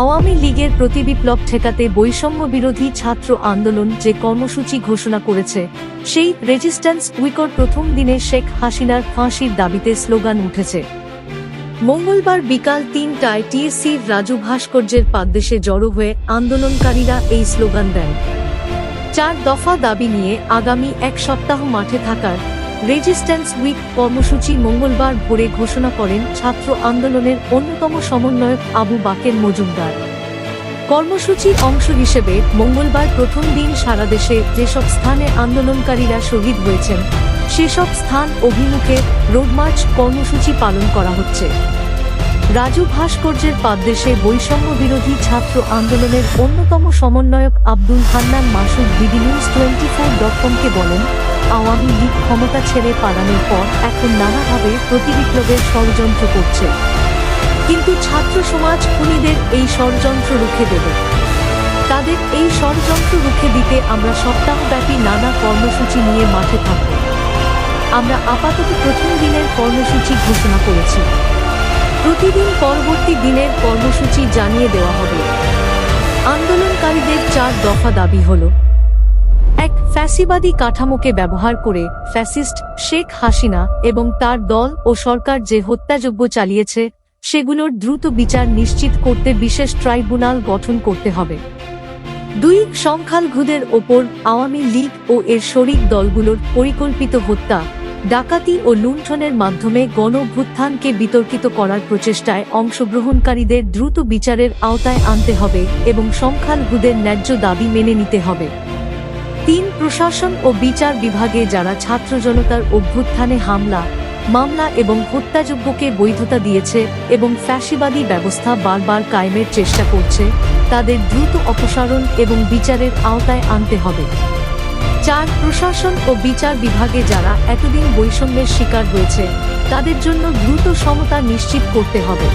আওয়ামী লীগের প্রতিবিপ্লব ঠেকাতে বৈষম্য বিরোধী ছাত্র আন্দোলন যে কর্মসূচি ঘোষণা করেছে, সেই রেজিস্ট্যান্স উইকর প্রথম দিনে শেখ হাসিনার ফাঁসির দাবিতে স্লোগান উঠেছে। মঙ্গলবার বিকাল তিনটায় টিএসসির রাজু ভাস্কর্যের পাদদেশে জড়ো হয়ে আন্দোলনকারীরা এই স্লোগান দেন। চার দফা দাবি নিয়ে আগামী এক সপ্তাহ মাঠে থাকার রেজিস্ট্যান্স উইক কর্মসূচি মঙ্গলবার ভোরে ঘোষণা করেন ছাত্র আন্দোলনের অন্যতম সমন্বয়ক আবু বাকের মজুমদার। কর্মসূচির অংশ হিসেবে মঙ্গলবার প্রথম দিন সারা দেশে যেসব স্থানে আন্দোলনকারীরা শহীদ হয়েছেন, সেসব স্থান অভিমুখে রোডমার্চ কর্মসূচি পালন করা হচ্ছে। রাজু ভাস্কর্যের পাদদেশে বৈষম্য বিরোধী ছাত্র আন্দোলনের অন্যতম সমন্বয়ক Abdul Hannan Masud BD news twenty four dot কমকে বলেন আওয়ামী লীগ ক্ষমতা ছেড়ে পালানোর পর এখন নানাভাবে প্রতিবিপ্লবের ষড়যন্ত্র করছে। কিন্তু ছাত্র সমাজ খুনিদের এই ষড়যন্ত্র রুখে দেবে। তাদের এই ষড়যন্ত্র রুখে দিতে আমরা সপ্তাহব্যাপী নানা কর্মসূচি নিয়ে মাঠে থাকব। আমরা আপাতত প্রথম দিনের কর্মসূচি ঘোষণা করেছি। প্রতিদিন পরবর্তী দিনের কর্মসূচি জানিয়ে দেওয়া হবে। আন্দোলনকারীদের চার দফা দাবি হল ফ্যাসিবাদী কাঠামোকে ব্যবহার করে ফ্যাসিস্ট শেখ হাসিনা এবং তার দল ও সরকার যে হত্যাযজ্ঞ চালিয়েছে, সেগুলোর দ্রুত বিচার নিশ্চিত করতে বিশেষ ট্রাইব্যুনাল গঠন করতে হবে। দুই সংখ্যালঘুদের ওপর আওয়ামী লীগ ও এর শরিক দলগুলোর পরিকল্পিত হত্যা, ডাকাতি ও লুণ্ঠনের মাধ্যমে গণভ্যুত্থানকে বিতর্কিত করার প্রচেষ্টায় অংশগ্রহণকারীদের দ্রুত বিচারের আওতায় আনতে হবে এবং সংখ্যালঘুদের ন্যায্য দাবি মেনে নিতে হবে। তিন প্রশাসন ও বিচার বিভাগে যারা ছাত্র জনতার অভ্যুত্থানে হামলা, মামলা এবং হত্যাযোগ্যকে বৈধতা দিয়েছে এবং ফ্যাসিবাদী ব্যবস্থা বারবার কায়েমের চেষ্টা করছে, তাদের দ্রুত অপসারণ এবং বিচারের আওতায় আনতে হবে। চার প্রশাসন ও বিচার বিভাগে যারা এতদিন বৈষম্যের শিকার হয়েছে, তাদের জন্য দ্রুত সমতা নিশ্চিত করতে হবে।